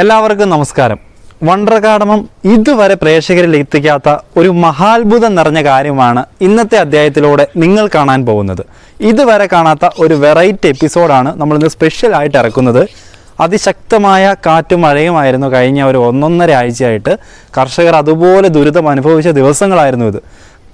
എല്ലാവർക്കും നമസ്കാരം. വണ്ടർകാടമം ഇതുവരെ പ്രേക്ഷകരിൽ എത്തിക്കാത്ത ഒരു മഹാത്ഭുതം നിറഞ്ഞ കാര്യമാണ് ഇന്നത്തെ അധ്യായത്തിലൂടെ നിങ്ങൾ കാണാൻ പോകുന്നത്. ഇതുവരെ കാണാത്ത ഒരു വെറൈറ്റി എപ്പിസോഡാണ് നമ്മളിന്ന് സ്പെഷ്യൽ ആയിട്ട് ഇറക്കുന്നത്. അതിശക്തമായ കാറ്റും മഴയുമായിരുന്നു കഴിഞ്ഞ ഒരു ഒന്നൊന്നര ആഴ്ചയായിട്ട്. കർഷകർ അതുപോലെ ദുരിതം അനുഭവിച്ച ദിവസങ്ങളായിരുന്നു ഇത്.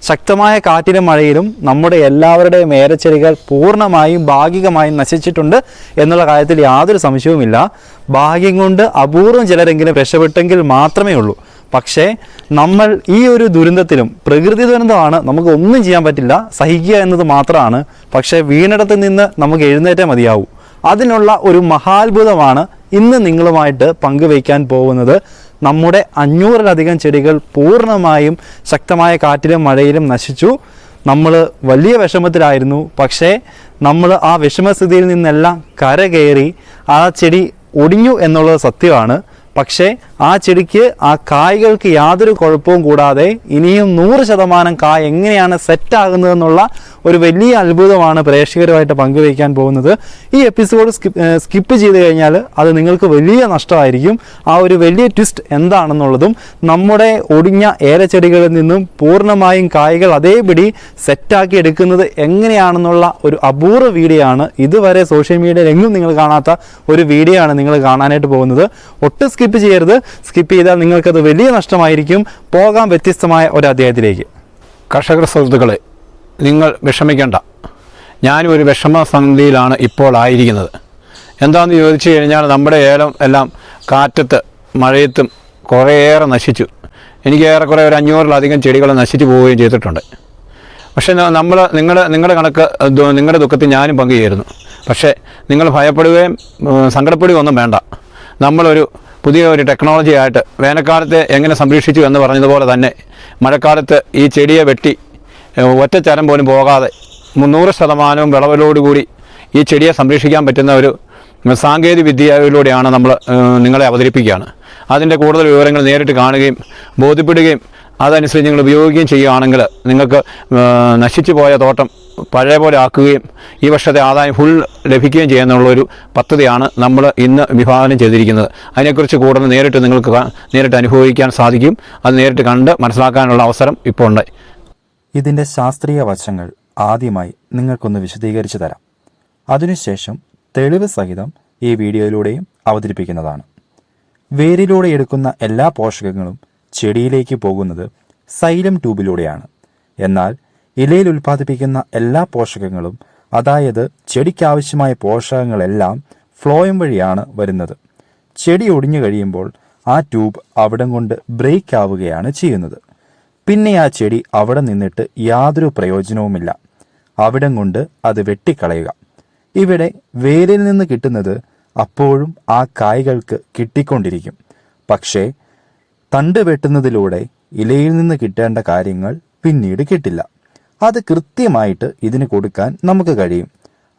ശക്തമായ കാറ്റിലും മഴയിലും നമ്മുടെ എല്ലാവരുടെയും ഏരച്ചെടികൾ പൂർണമായും ഭാഗികമായും നശിച്ചിട്ടുണ്ട് എന്നുള്ള കാര്യത്തിൽ യാതൊരു സംശയവുമില്ല. ഭാഗ്യം കൊണ്ട് അപൂർവം ചിലരെങ്കിലും രക്ഷപ്പെട്ടെങ്കിൽ മാത്രമേ ഉള്ളൂ. പക്ഷേ നമ്മൾ ഈ ഒരു ദുരന്തത്തിലും പ്രകൃതി ദുരന്തമാണ് നമുക്ക് ഒന്നും ചെയ്യാൻ പറ്റില്ല. സഹിക്കുക എന്നത് മാത്രമാണ്. പക്ഷേ വീണിടത്ത് നിന്ന് നമുക്ക് എഴുന്നേറ്റേ മതിയാവൂ. അതിനുള്ള ഒരു മഹാത്ഭുതമാണ് ഇന്ന് നിങ്ങളുമായിട്ട് പങ്കുവയ്ക്കാൻ പോകുന്നത്. നമ്മുടെ അഞ്ഞൂറിലധികം ചെടികൾ പൂർണമായും ശക്തമായ കാറ്റിലും മഴയിലും നശിച്ചു. നമ്മൾ വലിയ വിഷമത്തിലായിരുന്നു. പക്ഷേ നമ്മൾ ആ വിഷമസ്ഥിതിയിൽ നിന്നെല്ലാം കരകയറി ആ ചെടി ഒടിഞ്ഞു എന്നുള്ളത് സത്യമാണ്. പക്ഷേ ആ ചെടിക്ക് ആ കായ്കൾക്ക് യാതൊരു കുഴപ്പവും കൂടാതെ ഇനിയും നൂറ് ശതമാനം കായ് എങ്ങനെയാണ് സെറ്റാകുന്നതെന്നുള്ള ഒരു വലിയ അത്ഭുതമാണ് പ്രേക്ഷകരുമായിട്ട് പങ്കുവയ്ക്കാൻ പോകുന്നത്. ഈ എപ്പിസോഡ് സ്കിപ്പ് ചെയ്ത് കഴിഞ്ഞാൽ അത് നിങ്ങൾക്ക് വലിയ നഷ്ടമായിരിക്കും. ആ ഒരു വലിയ ട്വിസ്റ്റ് എന്താണെന്നുള്ളതും നമ്മുടെ ഒടിഞ്ഞ ഏലച്ചെടികളിൽ നിന്നും പൂർണമായും കായ്കൾ അതേപടി സെറ്റാക്കി എടുക്കുന്നത് എങ്ങനെയാണെന്നുള്ള ഒരു അപൂർവ വീഡിയോ ആണ്. ഇതുവരെ സോഷ്യൽ മീഡിയയിൽ എങ്ങും നിങ്ങൾ കാണാത്ത ഒരു വീഡിയോ ആണ് നിങ്ങൾ കാണാനായിട്ട് പോകുന്നത്. ഒട്ടും സ്കിപ്പ് ചെയ്യരുത്. സ്കിപ്പ് ചെയ്താൽ നിങ്ങൾക്കത് വലിയ നഷ്ടമായിരിക്കും. പോകാം വ്യത്യസ്തമായ ഒരു അദ്ദേഹത്തിലേക്ക് കർഷകർ സുഹൃത്തുക്കളെ നിങ്ങൾ വിഷമിക്കേണ്ട. ഞാനും ഒരു വിഷമസന്ധിയിലാണ് ഇപ്പോൾ ആയിരിക്കുന്നത്. എന്താണെന്ന് ചോദിച്ചു കഴിഞ്ഞാൽ നമ്മുടെ ഏലം എല്ലാം കാറ്റത്ത് മഴയത്തും കുറേയേറെ നശിച്ചു. എനിക്ക് ഏറെക്കുറെ ഒരു അഞ്ഞൂറിലധികം ചെടികൾ നശിച്ചു പോവുകയും ചെയ്തിട്ടുണ്ട്. പക്ഷേ നമ്മൾ നിങ്ങളുടെ നിങ്ങളുടെ കണക്ക് നിങ്ങളുടെ ദുഃഖത്തിൽ ഞാനും പങ്കുചേരുന്നു. പക്ഷേ നിങ്ങൾ ഭയപ്പെടുകയും സങ്കടപ്പെടുകയും ഒന്നും വേണ്ട. നമ്മളൊരു പുതിയ ഒരു ടെക്നോളജി ആയിട്ട് വേനൽക്കാലത്തെ എങ്ങനെ സംരക്ഷിച്ചു എന്ന് പറഞ്ഞതുപോലെ തന്നെ മഴക്കാലത്ത് ഈ ചെടിയെ വെട്ടി ഒറ്റച്ചരം പോലും പോകാതെ മുന്നൂറ് ശതമാനവും വിളവിലോടുകൂടി ഈ ചെടിയെ സംരക്ഷിക്കാൻ പറ്റുന്ന ഒരു സാങ്കേതിക വിദ്യയിലൂടെയാണ് നമ്മൾ നിങ്ങളെ അവതരിപ്പിക്കുകയാണ്. അതിന്റെ കൂടുതൽ വിവരങ്ങൾ നേരിട്ട് കാണുകയും ബോധ്യപ്പെടുകയും അതനുസരിച്ച് നിങ്ങൾ ഉപയോഗിക്കുകയും ചെയ്യുകയാണെങ്കിൽ നിങ്ങൾക്ക് നശിച്ചു പോയ തോട്ടം പഴയ പോലെ ആക്കുകയും ഈ വർഷത്തെ ആദായം ഫുൾ ലഭിക്കുകയും ചെയ്യുന്നുള്ളൊരു പദ്ധതിയാണ് നമ്മൾ ഇന്ന് വിഭാവനം ചെയ്തിരിക്കുന്നത്. അതിനെക്കുറിച്ച് കൂടുതൽ നേരിട്ട് നിങ്ങൾക്ക് നേരിട്ട് അനുഭവിക്കാൻ സാധിക്കും. അത് നേരിട്ട് കണ്ട് മനസ്സിലാക്കാനുള്ള അവസരം ഇപ്പോൾ ഉണ്ട്. ഇതിന്റെ ശാസ്ത്രീയ വശങ്ങൾ ആദ്യമായി നിങ്ങൾക്കൊന്ന് വിശദീകരിച്ചു തരാം. അതിനുശേഷം തെളിവ് സഹിതം ഈ വീഡിയോയിലൂടെയും അവതരിപ്പിക്കുന്നതാണ്. വേരിലൂടെ എടുക്കുന്ന എല്ലാ പോഷകങ്ങളും ചെടിയിലേക്ക് പോകുന്നത് സൈലം ട്യൂബിലൂടെയാണ്. എന്നാൽ ഇലയിൽ ഉൽപ്പാദിപ്പിക്കുന്ന എല്ലാ പോഷകങ്ങളും അതായത് ചെടിക്കാവശ്യമായ പോഷകങ്ങളെല്ലാം ഫ്ലോയം വഴിയാണ് വരുന്നത്. ചെടി ഒടിഞ്ഞു കഴിയുമ്പോൾ ആ ട്യൂബ് അവിടം കൊണ്ട് ബ്രേക്ക് ആവുകയാണ് ചെയ്യുന്നത്. പിന്നെ ആ ചെടി അവിടെ നിന്നിട്ട് യാതൊരു പ്രയോജനവുമില്ല. അവിടം കൊണ്ട് അത് വെട്ടിക്കളയുക. ഇവിടെ വേരിൽ നിന്ന് കിട്ടുന്നത് അപ്പോഴും ആ കായ്കൾക്ക് കിട്ടിക്കൊണ്ടിരിക്കും. പക്ഷേ തണ്ട് വെട്ടുന്നതിലൂടെ ഇലയിൽ നിന്ന് കിട്ടേണ്ട കാര്യങ്ങൾ പിന്നീട് കിട്ടില്ല. അത് കൃത്യമായിട്ട് ഇതിന് കൊടുക്കാൻ നമുക്ക് കഴിയും.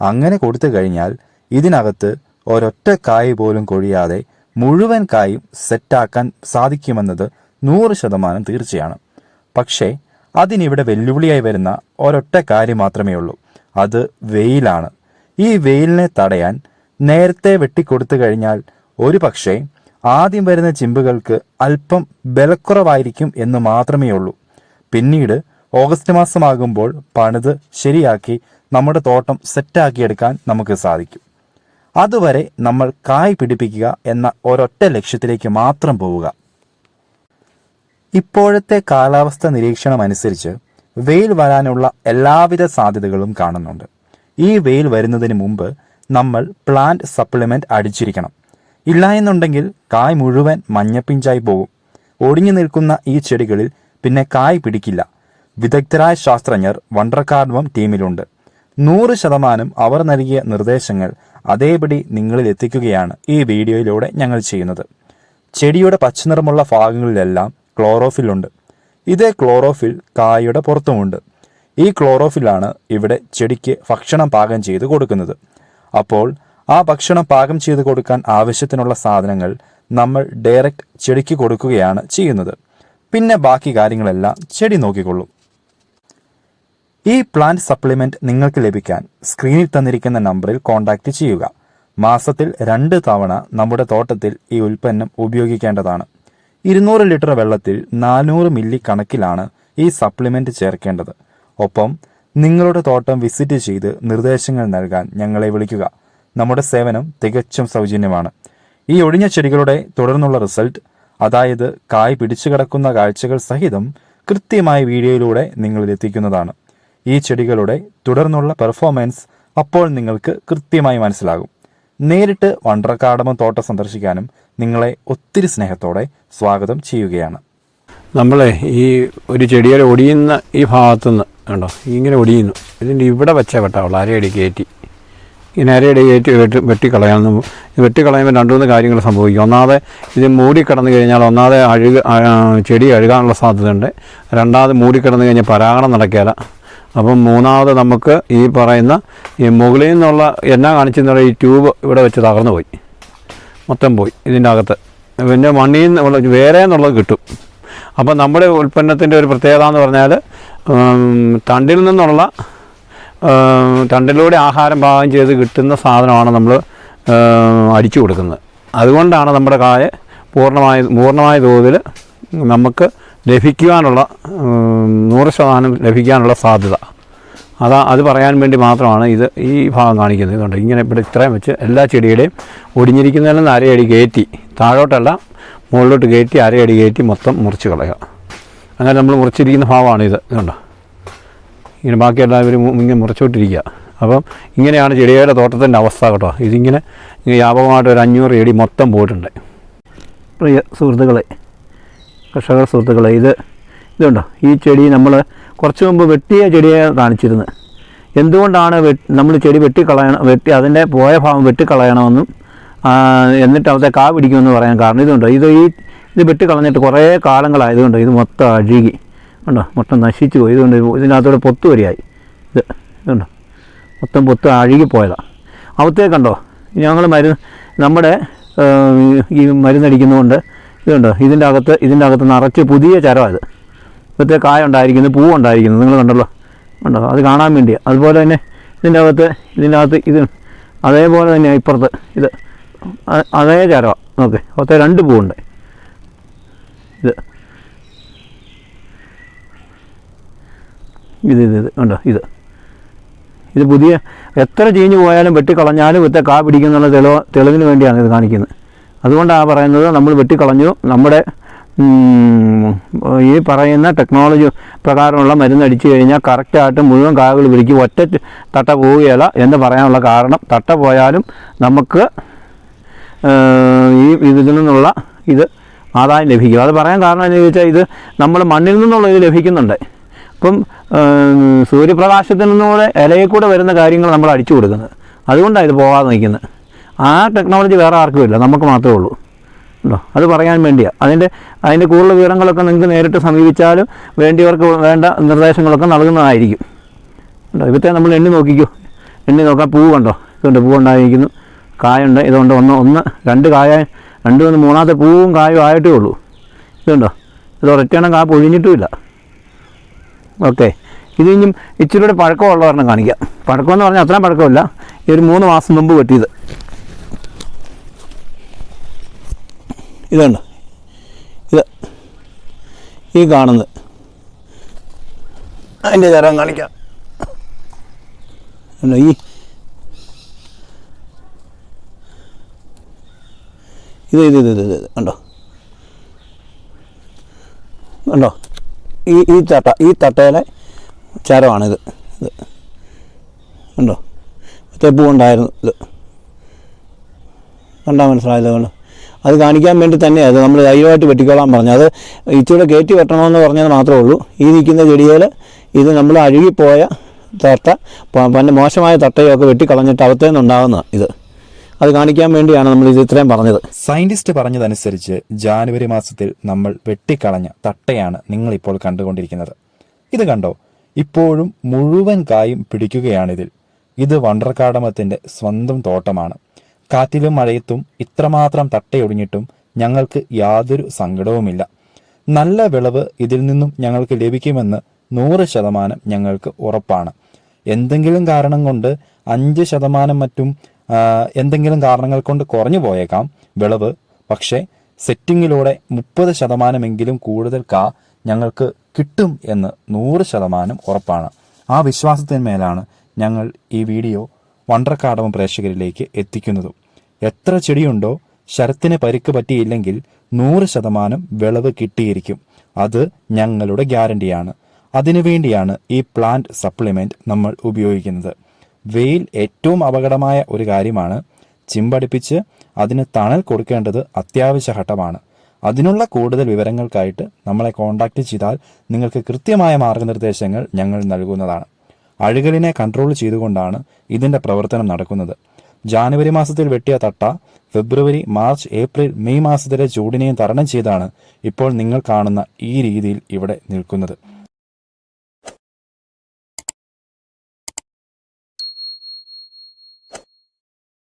അങ്ങനെ കൊടുത്തു കഴിഞ്ഞാൽ ഇതിനകത്ത് ഒരൊറ്റ കായ് പോലും കൊഴിയാതെ മുഴുവൻ കായും സെറ്റാക്കാൻ സാധിക്കുമെന്നത് നൂറ് ശതമാനം തീർച്ചയാണ്. പക്ഷേ അതിനിവിടെ വെല്ലുവിളിയായി വരുന്ന ഒരൊറ്റ കാര്യം മാത്രമേ ഉള്ളൂ. അത് വെയിലാണ്. ഈ വെയിലിനെ തടയാൻ നേരത്തെ വെട്ടിക്കൊടുത്തു കഴിഞ്ഞാൽ ഒരു പക്ഷേ ആദ്യം വരുന്ന ചിമ്പുകൾക്ക് അല്പം ബലക്കുറവായിരിക്കും എന്ന് മാത്രമേ ഉള്ളൂ. പിന്നീട് ഓഗസ്റ്റ് മാസമാകുമ്പോൾ പണിത് ശരിയാക്കി നമ്മുടെ തോട്ടം സെറ്റാക്കിയെടുക്കാൻ നമുക്ക് സാധിക്കും. അതുവരെ നമ്മൾ കായ് പിടിപ്പിക്കുക എന്ന ഒരൊറ്റ ലക്ഷ്യത്തിലേക്ക് മാത്രം പോവുക. ഇപ്പോഴത്തെ കാലാവസ്ഥ നിരീക്ഷണം അനുസരിച്ച് വെയിൽ വരാനുള്ള എല്ലാവിധ സാധ്യതകളും കാണുന്നുണ്ട്. ഈ വെയിൽ വരുന്നതിന് മുമ്പ് നമ്മൾ പ്ലാന്റ് സപ്ലിമെന്റ് അടിച്ചിരിക്കണം. ഇല്ല എന്നുണ്ടെങ്കിൽ കായ് മുഴുവൻ മഞ്ഞപ്പിഞ്ചായി പോകും. ഒടിഞ്ഞു നിൽക്കുന്ന ഈ ചെടികളിൽ പിന്നെ കായ് പിടിക്കില്ല. വിദഗ്ധരായ ശാസ്ത്രജ്ഞർ വണ്ടർകാർഡ്വം ടീമിലുണ്ട്. നൂറ് ശതമാനം അവർ നൽകിയ നിർദ്ദേശങ്ങൾ അതേപടി നിങ്ങളിൽ എത്തിക്കുകയാണ് ഈ വീഡിയോയിലൂടെ ഞങ്ങൾ ചെയ്യുന്നത്. ചെടിയുടെ പച്ചനിറമുള്ള ഭാഗങ്ങളിലെല്ലാം ക്ലോറോഫിൽ ഉണ്ട് ഇതേ ക്ലോറോഫിൽ കായയുടെ പുറത്തുമുണ്ട്. ഈ ക്ലോറോഫിലാണ് ഇവിടെ ചെടിക്ക് ഭക്ഷണം പാകം ചെയ്ത് കൊടുക്കുന്നത്. അപ്പോൾ ആ ഭക്ഷണം പാകം ചെയ്ത് കൊടുക്കാൻ ആവശ്യത്തിനുള്ള സാധനങ്ങൾ നമ്മൾ ഡയറക്റ്റ് ചെടിക്ക് കൊടുക്കുകയാണ് ചെയ്യുന്നത്. പിന്നെ ബാക്കി കാര്യങ്ങളെല്ലാം ചെടി നോക്കിക്കൊള്ളും. ഈ പ്ലാന്റ് സപ്ലിമെന്റ് നിങ്ങൾക്ക് ലഭിക്കാൻ സ്ക്രീനിൽ തന്നിരിക്കുന്ന നമ്പറിൽ കോൺടാക്റ്റ് ചെയ്യുക. മാസത്തിൽ രണ്ട് തവണ നമ്മുടെ തോട്ടത്തിൽ ഈ ഉൽപ്പന്നം ഉപയോഗിക്കേണ്ടതാണ്. ഇരുന്നൂറ് ലിറ്റർ വെള്ളത്തിൽ നാനൂറ് മില്ലി കണക്കിലാണ് ഈ സപ്ലിമെന്റ് ചേർക്കേണ്ടത്. ഒപ്പം നിങ്ങളുടെ തോട്ടം വിസിറ്റ് ചെയ്ത് നിർദ്ദേശങ്ങൾ നൽകാൻ ഞങ്ങളെ വിളിക്കുക. നമ്മുടെ സേവനം തികച്ചും സൗജന്യമാണ്. ഈ ഒഴിഞ്ഞ ചെടികളുടെ തുടർന്നുള്ള റിസൾട്ട് അതായത് കായ് പിടിച്ചു കിടക്കുന്ന കാഴ്ചകൾ സഹിതം കൃത്യമായ വീഡിയോയിലൂടെ നിങ്ങളിൽ എത്തിക്കുന്നതാണ്. ഈ ചെടികളുടെ തുടർന്നുള്ള പെർഫോമൻസ് അപ്പോൾ നിങ്ങൾക്ക് കൃത്യമായി മനസ്സിലാകും. നേരിട്ട് വണ്ടർക്കാടമം തോട്ടം സന്ദർശിക്കാനും നിങ്ങളെ ഒത്തിരി സ്നേഹത്തോടെ സ്വാഗതം ചെയ്യുകയാണ്. നമ്മളെ ഈ ഒരു ചെടിയുടെ ഒടിയുന്ന ഈ ഭാഗത്തുനിന്ന് കണ്ടോ? ഇങ്ങനെ ഒടിയുന്നു. ഇതിന്റെ ഇവിടെ വെച്ച വെട്ടാവുള്ളൂ അരയടി കയറ്റി. ഇങ്ങനെ അരയടി കയറ്റി വെട്ടി വെട്ടിക്കളയാൻ വെട്ടിക്കളയുമ്പോൾ രണ്ടു മൂന്ന് കാര്യങ്ങൾ സംഭവിക്കും. ഒന്നാമത് ഇത് മൂടിക്കിടന്നു കഴിഞ്ഞാൽ ഒന്നാമത് അഴുക ചെടി അഴുകാനുള്ള സാധ്യതയുണ്ട്. രണ്ടാമത് മൂടിക്കിടന്നു കഴിഞ്ഞാൽ പരാഗണം നടക്കില്ല അപ്പം മൂന്നാമത് നമുക്ക് ഈ പറയുന്ന ഈ മുകളിൽ നിന്നുള്ള എന്നാ കാണിച്ചെന്നുള്ള ഈ ട്യൂബ് ഇവിടെ വെച്ച് തകർന്നു പോയി. മൊത്തം പോയി ഇതിന്റെ അകത്ത്. പിന്നെ മണ്ണിൽ നിന്നുള്ള വേറെ എന്നുള്ളത് കിട്ടും. അപ്പം നമ്മുടെ ഉൽപ്പന്നത്തിന്റെ ഒരു പ്രത്യേകത എന്ന് പറഞ്ഞാൽ തണ്ടിൽ നിന്നുള്ള തണ്ടിലൂടെ ആഹാരം പാകം ചെയ്ത് കിട്ടുന്ന സാധനമാണ് നമ്മൾ അടിച്ചു കൊടുക്കുന്നത്. അതുകൊണ്ടാണ് നമ്മുടെ കായ പൂർണമായ പൂർണമായ തോതിൽ നമുക്ക് ലഭിക്കുവാനുള്ള നൂറ് ശതമാനം ലഭിക്കാനുള്ള സാധ്യത. അതാ അത് പറയാൻ വേണ്ടി മാത്രമാണ് ഇത് ഈ ഭാഗം കാണിക്കുന്നത്. ഇതുകൊണ്ട് ഇങ്ങനെ ഇവിടെ ഇത്രയും വെച്ച് എല്ലാ ചെടിയുടെയും ഒടിഞ്ഞിരിക്കുന്നതിൽ നിന്ന് അരയടി കയറ്റി താഴോട്ടല്ല മുകളിലോട്ട് കയറ്റി അരയടി കയറ്റി മൊത്തം മുറിച്ച് കളയുക. അങ്ങനെ നമ്മൾ മുറിച്ചിരിക്കുന്ന ഭാഗമാണ് ഇത്. ഇതുകൊണ്ട് ഇങ്ങനെ ബാക്കി എല്ലാവരും ഇങ്ങനെ മുറിച്ചോട്ടിരിക്കുക. അപ്പം ഇങ്ങനെയാണ് ചെടിയുടെ തോട്ടത്തിന്റെ അവസ്ഥ കേട്ടോ. ഇതിങ്ങനെ വ്യാപകമായിട്ട് ഒരു അഞ്ഞൂറ് ചെടി മൊത്തം പോയിട്ടുണ്ട്. പ്രിയ സുഹൃത്തുക്കളെ കർഷക സുഹൃത്തുക്കളെ ഇത് ഇതുണ്ടോ? ഈ ചെടി നമ്മൾ കുറച്ച് മുമ്പ് വെട്ടിയ ചെടിയെ കാണിച്ചിരുന്നത് എന്തുകൊണ്ടാണ് നമ്മൾ ചെടി വെട്ടിക്കളയണം വെട്ടി അതിന്റെ പോയ ഭാഗം വെട്ടിക്കളയണമെന്നും എന്നിട്ട് അവിടുത്തെ കാ പിടിക്കുമെന്ന് പറയാൻ കാരണം ഇതുണ്ടോ? ഇത് ഈ ഇത് വെട്ടിക്കളഞ്ഞിട്ട് കുറേ കാലങ്ങളായതുകൊണ്ട് ഇത് മൊത്തം അഴുകി. ഉണ്ടോ? മൊത്തം നശിച്ചു പോയി. ഇതുകൊണ്ട് ഇതിനകത്തൂടെ പൊത്ത് വരെയായി. ഇത് ഇതുണ്ടോ? മൊത്തം പൊത്ത് അഴുകിപ്പോയതാണ് അവത്തേക്കുണ്ടോ ഞങ്ങൾ മരുന്ന് നമ്മുടെ ഈ മരുന്നടിക്കുന്നതുകൊണ്ട് ഇതുണ്ടോ. ഇതിന്റെ അകത്ത് ഇതിന്റെ അകത്ത് നിറച്ച് പുതിയ ചരമാണ് ഇത്. ഇപ്പോഴത്തെ കായ ഉണ്ടായിരിക്കുന്നത് പൂ ഉണ്ടായിരിക്കുന്നത് നിങ്ങൾ കണ്ടല്ലോ. ഉണ്ടോ അത് കാണാൻ വേണ്ടി അതുപോലെ തന്നെ ഇതിന്റെ അകത്ത് ഇതിന്റെ അകത്ത് ഇത് അതേപോലെ തന്നെ ഇപ്പുറത്ത്. ഇത് അതേ ചരമാണ് നോക്ക്. അകത്തെ രണ്ട് പൂവുണ്ട്. ഇത്. ഇത് ഇത് ഇത്. ഉണ്ടോ ഇത്. ഇത് പുതിയ എത്ര ചീഞ്ഞു പോയാലും വെട്ടിക്കളഞ്ഞാലും ഇത്തെ കാ പിടിക്കുന്നുള്ള തെളിവ് തെളിവിന് വേണ്ടിയാണ് ഇത് കാണിക്കുന്നത്. അതുകൊണ്ടാണ് പറയുന്നത് നമ്മൾ വെട്ടിക്കളഞ്ഞു. നമ്മുടെ ഈ പറയുന്ന ടെക്നോളജി പ്രകാരമുള്ള മരുന്ന് അടിച്ചു കഴിഞ്ഞാൽ കറക്റ്റായിട്ട് മുഴുവൻ കായകൾ പിടിക്കും ഒറ്റ തട്ട പോവുകയല്ല എന്ന് പറയാനുള്ള കാരണം തട്ട പോയാലും നമുക്ക് ഈ ഇതിൽ നിന്നുള്ള ഇത് ആദായം ലഭിക്കും. അത് പറയാൻ കാരണം എന്ന് ചോദിച്ചാൽ ഇത് നമ്മൾ മണ്ണിൽ നിന്നുള്ള ഇത് ലഭിക്കുന്നുണ്ട്. ഏഹ്, സൂര്യപ്രകാശത്തിൽ നിന്നുകൂടെ ഇലയിൽ കൂടെ വരുന്ന കാര്യങ്ങൾ നമ്മൾ അടിച്ചു കൊടുക്കുന്നത്. അതുകൊണ്ടാണ് ഇത് പോകാതെ നിൽക്കുന്നത്. ആ ടെക്നോളജി വേറെ ആർക്കും ഇല്ല. നമുക്ക് മാത്രമേ ഉള്ളൂ. ഉണ്ടോ? അത് പറയാൻ വേണ്ടിയാണ് അതിന്റെ അതിന്റെ കൂടുതൽ വിവരങ്ങളൊക്കെ നിങ്ങൾക്ക് നേരിട്ട് സമീപിച്ചാലും വേണ്ടിയവർക്ക് വേണ്ട നിർദ്ദേശങ്ങളൊക്കെ നൽകുന്നതായിരിക്കും. ഉണ്ടോ? ഇപ്പോഴത്തെ നമ്മൾ എണ്ണി നോക്കിക്കോ. എണ്ണി നോക്കാം പൂ കണ്ടോ? ഇതുണ്ട് പൂവുണ്ടായിരിക്കുന്നു കായുണ്ട്. ഇതുകൊണ്ട് ഒന്ന് ഒന്ന് രണ്ട് കായ രണ്ട് മൂന്ന് മൂന്നാമത്തെ പൂവും കായും ആയിട്ടേ ഉള്ളൂ. ഇതുണ്ടോ? ഇത് ഒരൊറ്റയെണ്ണം കാ പൊഴിഞ്ഞിട്ടുമില്ല. ഓക്കെ. ഇത് ഇനിയും ഇച്ചിരി കൂടെ പഴക്കമുള്ള ഒരെണ്ണം കാണിക്കാം. പഴക്കമെന്ന് പറഞ്ഞാൽ അത്രയും പഴക്കമില്ല. ഈ ഒരു മൂന്ന് മാസം മുമ്പ് വെട്ടിയത് ഇതുണ്ട്. ഇത് ഈ കാണുന്നത്. അതിന്റെ തരം കാണിക്കാം. ഈ ഇത് ഇത് ഇത് ഇത് ഇത് കണ്ടോ? കണ്ടോ? ഈ ഈ തട്ട ഈ തട്ടയിലെ ചരമാണിത് ഇത് കണ്ടോ? പൂ ഉണ്ടായിരുന്നു ഇത്. കണ്ടാൽ മനസ്സിലായത് കണ്ടോ അത് കാണിക്കാൻ വേണ്ടി തന്നെ അത് നമ്മൾ ധൈര്യമായിട്ട് വെട്ടിക്കോളാൻ പറഞ്ഞു. അത് ഇച്ചിരി കയറ്റി വെട്ടണമെന്ന് പറഞ്ഞത് മാത്രമേ ഉള്ളൂ. ഈ നിൽക്കുന്ന ചെടികൾ ഇത് നമ്മൾ അഴുകിപ്പോയ തട്ട പിന്നെ മോശമായ തട്ടയൊക്കെ വെട്ടിക്കളഞ്ഞിട്ട് അകത്തേന്നുണ്ടാകുന്ന ഇത്. അത് കാണിക്കാൻ വേണ്ടിയാണ് നമ്മൾ ഇത് ഇത്രയും പറഞ്ഞത്. സയന്റിസ്റ്റ് പറഞ്ഞതനുസരിച്ച് ജാനുവരി മാസത്തിൽ നമ്മൾ വെട്ടിക്കളഞ്ഞ തട്ടയാണ് നിങ്ങൾ ഇപ്പോൾ കണ്ടുകൊണ്ടിരിക്കുന്നത്. ഇത് കണ്ടോ? ഇപ്പോഴും മുഴുവൻ കായും പിടിക്കുകയാണിതിൽ ഇത് വണ്ടർകാടമത്തിന്റെ സ്വന്തം തോട്ടമാണ്. കാറ്റിലും മഴയത്തും ഇത്രമാത്രം തട്ടയൊടിഞ്ഞിട്ടും ഞങ്ങൾക്ക് യാതൊരു സങ്കടവുമില്ല. നല്ല വിളവ് ഇതിൽ നിന്നും ഞങ്ങൾക്ക് ലഭിക്കുമെന്ന് നൂറ് ശതമാനം ഞങ്ങൾക്ക് ഉറപ്പാണ്. എന്തെങ്കിലും കാരണം കൊണ്ട് അഞ്ച് ശതമാനം മറ്റും എന്തെങ്കിലും കാരണങ്ങൾ കൊണ്ട് കുറഞ്ഞു പോയേക്കാം വിളവ്. പക്ഷേ സെറ്റിങ്ങിലൂടെ മുപ്പത് ശതമാനമെങ്കിലും കൂടുതൽ കാ ഞങ്ങൾക്ക് കിട്ടും എന്ന് നൂറ് ശതമാനം ഉറപ്പാണ്. ആ വിശ്വാസത്തിന്മേലാണ് ഞങ്ങൾ ഈ വീഡിയോ വണ്ടർക്കാടകം പ്രേക്ഷകരിലേക്ക് എത്തിക്കുന്നതും. എത്ര ചെടിയുണ്ടോ ശരത്തിന് പരിക്ക് പറ്റിയില്ലെങ്കിൽ നൂറ് ശതമാനം വിളവ് കിട്ടിയിരിക്കും. അത് ഞങ്ങളുടെ ഗ്യാരണ്ടിയാണ്. അതിനുവേണ്ടിയാണ് ഈ പ്ലാന്റ് സപ്ലിമെന്റ് നമ്മൾ ഉപയോഗിക്കുന്നത്. വെയിൽ ഏറ്റവും അപകടമായ ഒരു കാര്യമാണ് ചിമ്പടിപ്പിച്ച് അതിന് തണൽ കൊടുക്കേണ്ടത് അത്യാവശ്യ ഘട്ടമാണ്. അതിനുള്ള കൂടുതൽ വിവരങ്ങൾക്കായിട്ട് നമ്മളെ കോൺടാക്റ്റ് ചെയ്താൽ നിങ്ങൾക്ക് കൃത്യമായ മാർഗനിർദ്ദേശങ്ങൾ ഞങ്ങൾ നൽകുന്നതാണ്. അഴുകലിനെ കൺട്രോൾ ചെയ്തുകൊണ്ടാണ് ഇതിന്റെ പ്രവർത്തനം നടക്കുന്നത്. ജാനുവരി മാസത്തിൽ വെട്ടിയ തട്ട ഫെബ്രുവരി മാർച്ച് ഏപ്രിൽ മെയ് മാസത്തിലെ ചൂടിനെയും തരണം ചെയ്താണ് ഇപ്പോൾ നിങ്ങൾ കാണുന്ന ഈ രീതിയിൽ ഇവിടെ നിൽക്കുന്നത്.